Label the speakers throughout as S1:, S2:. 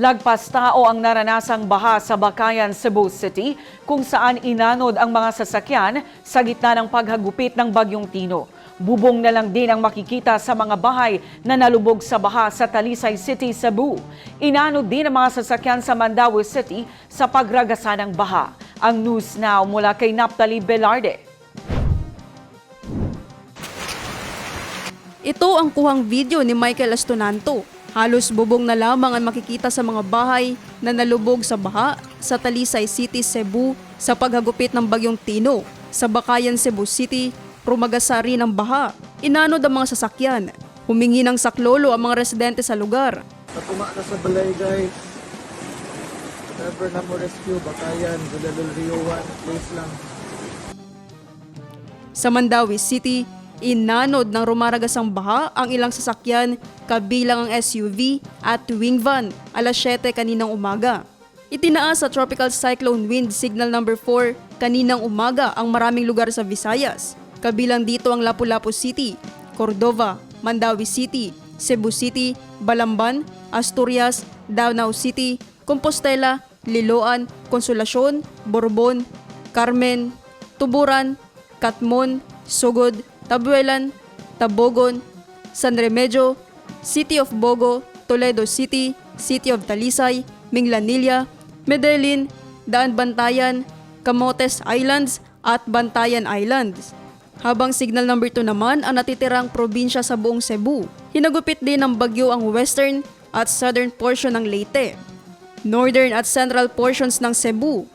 S1: Lagpas tao ang naranasang baha sa Bakayan, Cebu City kung saan inanod ang mga sasakyan sa gitna ng paghagupit ng Bagyong Tino. Bubong na lang din ang makikita sa mga bahay na nalubog sa baha sa Talisay City, Cebu. Inanod din ang mga sasakyan sa Mandawi City sa pagragasa ng baha. Ang news now mula kay Naptali Velarde.
S2: Ito ang kuhang video ni Michael Astonanto. Halos bubong na lamang ang makikita sa mga bahay na nalubog sa baha sa Talisay City, Cebu sa paghagupit ng Bagyong Tino. Sa Bakayan, Cebu City, rumagasari ng baha. Inanod ang mga sasakyan. Humingi ng saklolo ang mga residente sa lugar.
S3: Patuma ka sa balay guys. Never na mo rescue, bakayan, Gulalul Rio 1, please lang.
S2: Sa Mandawi City, inanod ng rumaragasang baha ang ilang sasakyan kabilang ang SUV at wing van alas 7 kaninang umaga. Itinaas sa Tropical Cyclone Wind Signal number 4 kaninang umaga ang maraming lugar sa Visayas. Kabilang dito ang Lapu-Lapu City, Cordova, Mandawi City, Cebu City, Balamban, Asturias, Davao City, Compostela, Liloan, Consolacion, Borbon, Carmen, Tuburan, Katmon, Sugod, Tabuelan, Tabogon, San Remedyo, City of Bogo, Toledo City, City of Talisay, Minglanilla, Medellin, Daan Bantayan, Camotes Islands at Bantayan Islands. Habang signal number 2 naman ang natitirang probinsya sa buong Cebu. Hinagupit din ng bagyo ang western at southern portion ng Leyte. Northern at central portions ng Cebu,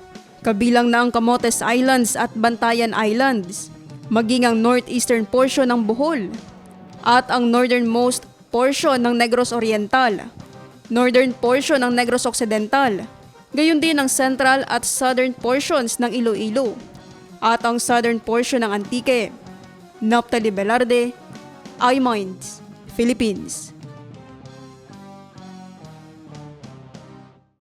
S2: kabilang na ang Camotes Islands at Bantayan Islands, maging ang northeastern portion ng Bohol, at ang northernmost portion ng Negros Oriental, northern portion ng Negros Occidental, gayon din ang central at southern portions ng Iloilo, at ang southern portion ng Antique. Naptali Velarde, iMinds, Philippines.